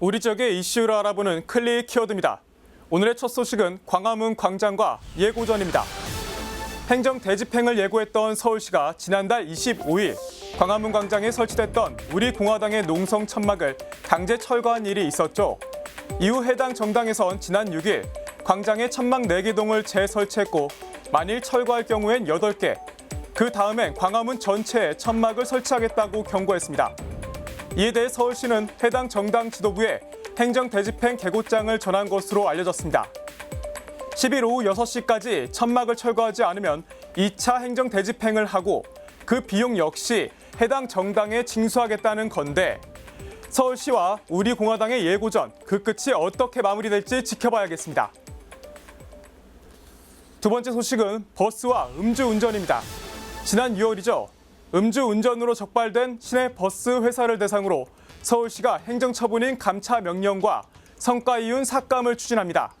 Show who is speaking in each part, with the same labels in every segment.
Speaker 1: 우리 지역의 이슈를 알아보는 클릭 키워드입니다. 오늘의 첫 소식은 광화문 광장과 예고전입니다. 행정 대집행을 예고했던 서울시가 지난달 25일 광화문 광장에 설치됐던 우리 공화당의 농성 천막을 강제 철거한 일이 있었죠. 이후 해당 정당에선 지난 6일 광장에 천막 4개 동을 재설치했고 만일 철거할 경우엔 8개, 그 다음엔 광화문 전체에 천막을 설치하겠다고 경고했습니다. 이에 대해 서울시는 해당 정당 지도부에 행정 대집행 개고장을 전한 것으로 알려졌습니다. 10일 오후 6시까지 천막을 철거하지 않으면 2차 행정 대집행을 하고 그 비용 역시 해당 정당에 징수하겠다는 건데 서울시와 우리 공화당의 예고전 그 끝이 어떻게 마무리될지 지켜봐야겠습니다. 두 번째 소식은 버스와 음주운전입니다. 지난 6월이죠. 음주 운전으로 적발된 시내 버스 회사를 대상으로 서울시가 행정처분인 감차 명령과 성과 이윤 삭감을 추진합니다.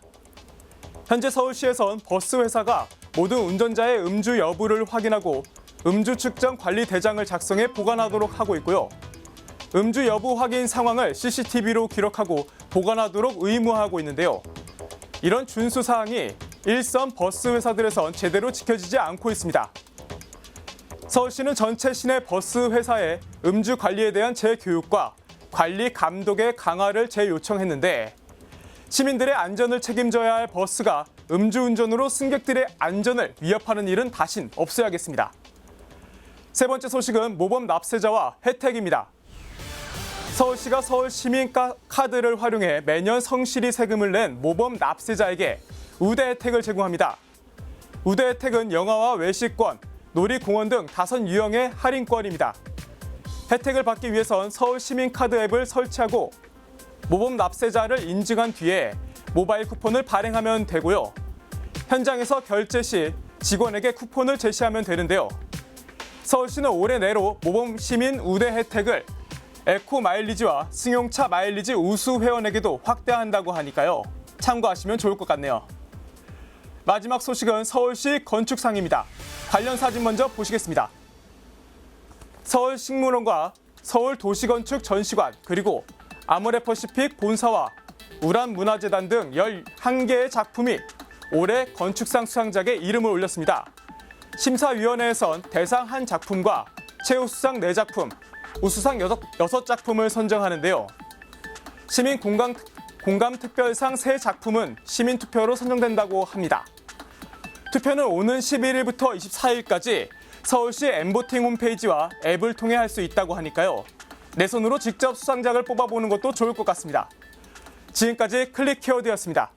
Speaker 1: 현재 서울시에선 버스 회사가 모든 운전자의 음주 여부를 확인하고 음주 측정 관리 대장을 작성해 보관하도록 하고 있고요. 음주 여부 확인 상황을 CCTV로 기록하고 보관하도록 의무화하고 있는데요. 이런 준수 사항이 일선 버스 회사들에선 제대로 지켜지지 않고 있습니다. 서울시는 전체 시내 버스 회사에 음주 관리에 대한 재교육과 관리 감독의 강화를 재요청했는데 시민들의 안전을 책임져야 할 버스가 음주운전으로 승객들의 안전을 위협하는 일은 다신 없어야겠습니다. 세 번째 소식은 모범 납세자와 혜택입니다. 서울시가 서울 시민 카- 카드를 활용해 매년 성실히 세금을 낸 모범 납세자에게 우대 혜택을 제공합니다. 우대 혜택은 영화와 외식권, 놀이공원 등 다섯 유형의 할인권입니다. 혜택을 받기 위해선 서울 시민 카드 앱을 설치하고 모범 납세자를 인증한 뒤에 모바일 쿠폰을 발행하면 되고요. 현장에서 결제 시 직원에게 쿠폰을 제시하면 되는데요. 서울시는 올해 내로 모범 시민 우대 혜택을 에코 마일리지와 승용차 마일리지 우수 회원에게도 확대한다고 하니까요. 참고하시면 좋을 것 같네요. 마지막 소식은 서울시 건축상입니다. 관련 사진 먼저 보시겠습니다. 서울식물원과 서울도시건축 전시관 그리고 아모레퍼시픽 본사와 우란문화재단 등 11개의 작품이 올해 건축상 수상작에 이름을 올렸습니다. 심사위원회에선 대상 한 작품과 최우수상 4작품, 우수상 6, 작품을 선정하는데요. 시민 공감, 공감 특별상 3작품은 시민 투표로 선정된다고 합니다. 투표는 오는 11일부터 24일까지 서울시 엠보팅 홈페이지와 앱을 통해 할 수 있다고 하니까요. 내 손으로 직접 수상작을 뽑아보는 것도 좋을 것 같습니다. 지금까지 클릭 키워드였습니다.